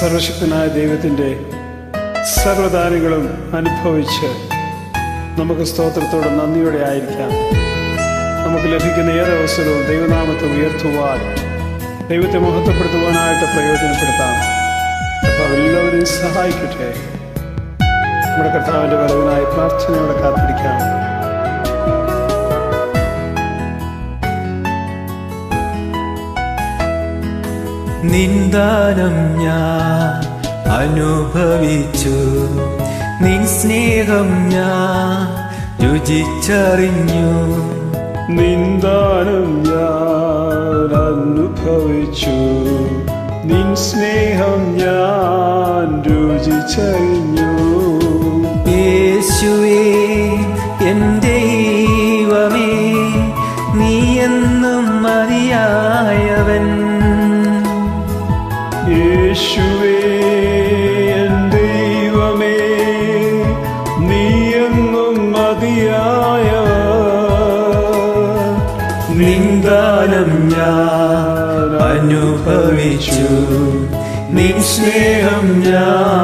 സർവശക്തനായ ദൈവത്തിന്റെ സർവദാനങ്ങളും അനുഭവിച്ച് നമുക്ക് സ്തോത്രത്തോട് നന്ദിയോടെ ആയിരിക്കാം. നമുക്ക് ലഭിക്കുന്ന ഏത് അവസരവും ദൈവനാമത്തെ ഉയർത്തുവാൻ ദൈവത്തെ മഹത്വപ്പെടുത്തുവാനായിട്ട് പ്രയോജനപ്പെടുത്താം. അപ്പോൾ എല്ലാവരെയും സഹായിക്കട്ടെ. നമ്മുടെ കർത്താവിന്റെ വരവിനായി പ്രാർത്ഥനയോടെ കാത്തിരിക്കാം. നിന്ദാനം ഞാൻ അനുഭവിച്ചു. നിൻ സ്നേഹം ഞാൻ രുചിച്ചറിഞ്ഞു. നിന്ദാനം ഞാൻ അനുഭവിച്ചു. നിൻ സ്നേഹം ഞാൻ രുചിച്ചറിഞ്ഞു. യേശുവേ എന്റെ ദൈവമേ നീ എന്നും മതിയായവൻ യേശുവേ ദൈവമേ നീ എന്നും മതിയായ നിന്ദാനം ഞാൻ അനുഭവിച്ചു. നിൻ സ്നേഹം ഞാൻ